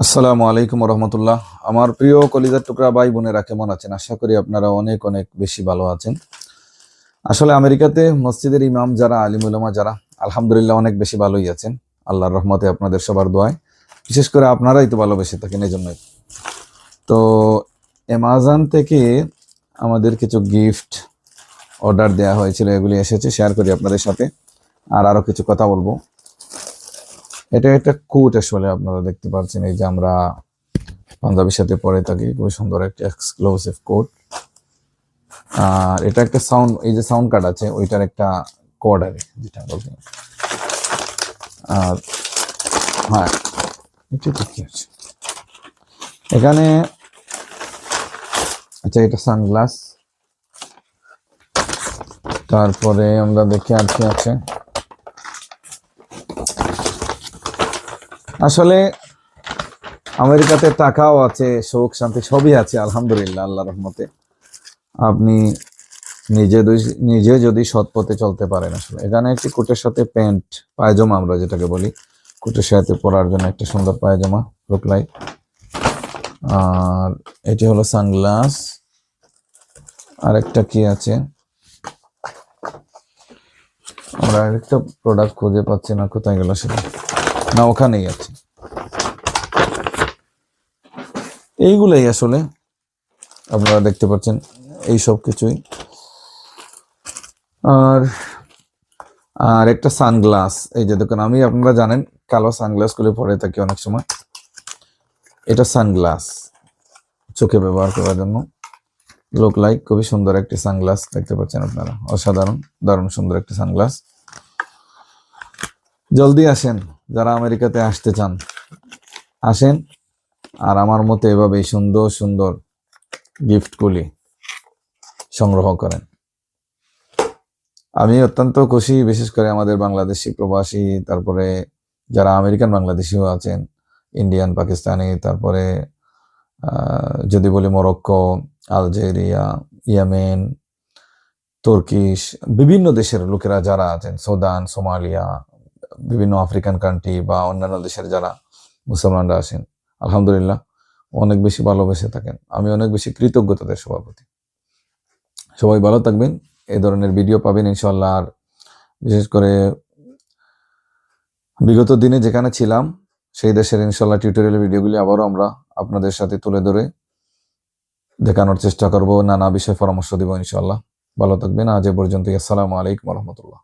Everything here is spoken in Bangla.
আসসালামু আলাইকুম রহমতুল্লাহ আমার প্রিয় কলিজার টুকরা ভাই বোনেরা কেমন আছেন? আশা করি আপনারা অনেক অনেক বেশি ভালো আছেন। আসলে আমেরিকাতে মসজিদের ইমাম যারা আলিমুলামা যারা, আলহামদুলিল্লাহ অনেক বেশি ভালোই আছেন। আল্লাহর রহমতে আপনাদের সবার দোয়ায়। বিশেষ করে আপনারাই তো ভালোবেসে থাকেন এই জন্যই তো অ্যামাজন থেকে আমাদের কিছু গিফট অর্ডার দেওয়া হয়েছিল, এগুলি এসেছে, শেয়ার করি আপনাদের সাথে। আর আরও কিছু কথা বলব। এটা একটা কোট আসলে আপনারা দেখতে পাচ্ছেন, এই যে আমরা পাঞ্জাবির সাথে পরে থাকি, খুবই সুন্দর একটা এক্সক্লুসিভ কোট আর এটা একটা সাউন্ড এই যে সাউন্ড কার্ড আছে, ওইটার একটা কোড আর যেটা বলতে আর হ্যাঁ এটা আছে? এখানে আচ্ছা এটা সানগ্লাস তারপরে আমরা দেখি আর কি আছে। আসলে আমেরিকাতে টাকাও আছে, সুখ, শান্তি সবই আছে, আলহামদুলিল্লাহ আল্লাহ রহমতে। আপনি নিজে নিজে যদি সৎ পথে চলতে পারেন আসলে। এখানে একটি কোটের সাথে প্যান্ট, পায়জামা আমরা যেটাকে বলি। কোটের সাথে পরার জন্য একটা সুন্দর পায়জামা লোকলাই আর এটি হলো সানগ্লাস আর একটা কি আছে? আমরা আরেকটা প্রোডাক্ট খুঁজে পাচ্ছি না, কোথায় গেল সেটা? না, ওখানেই আছে। এইগুলাই আসলে আপনারা দেখতে পাচ্ছেন, এই সব কিছুই। আর আর একটা সানগ্লাস, এই যে দেখুন, আমি আপনারা জানেন, কালো সানগ্লাসগুলো পরে থাকি অনেক সময়। এটা সানগ্লাস, চোখে ব্যবহার করার জন্য। লোক লাইক খুবই সুন্দর একটি সানগ্লাস, দেখতে পাচ্ছেন আপনারা। অসাধারণ, দারুণ সুন্দর একটি সানগ্লাস। জলদি আসেন। যারা আমেরিকাতে আসতে চান, আসেন। আর আমার মতো এভাবে সুন্দর সুন্দর গিফটগুলি সংগ্রহ করেন। আমি অত্যন্ত খুশি, বিশেষ করে আমাদের বাংলাদেশি প্রবাসী, তারপরে যারা আমেরিকান বাংলাদেশিও আছেন, ইন্ডিয়ান, পাকিস্তানি, তারপরে যদি বলি মরক্কো, আলজেরিয়া, ইয়েমেন, তুর্কিশ, বিভিন্ন দেশের লোকেরা যারা আছেন, সুদান, সোমালিয়া বিভিন্ন আফ্রিকান কান্ট্রি বা অন্যান্য দেশের যারা মুসলমানরা আছেন, আলহামদুলিল্লাহ, অনেক বেশি ভালোবেসে থাকেন। আমি অনেক বেশি কৃতজ্ঞ তাদের সবার প্রতি সবাই ভালো থাকবেন, এই ধরনের ভিডিও পাবেন ইনশাল্লাহ আর বিশেষ করে বিগত দিনে যেখানে ছিলাম, সেই দেশের ইনশাল্লাহ টিউটোরিয়াল ভিডিওগুলি আবারও আমরা আপনাদের সাথে তুলে ধরে দেখানোর চেষ্টা করব, নানা বিষয়ে পরামর্শ দিব ইনশাল্লাহ ভালো থাকবেন, আজ এ পর্যন্ত আসসালামু আলাইকুম রহমতুল্লাহ।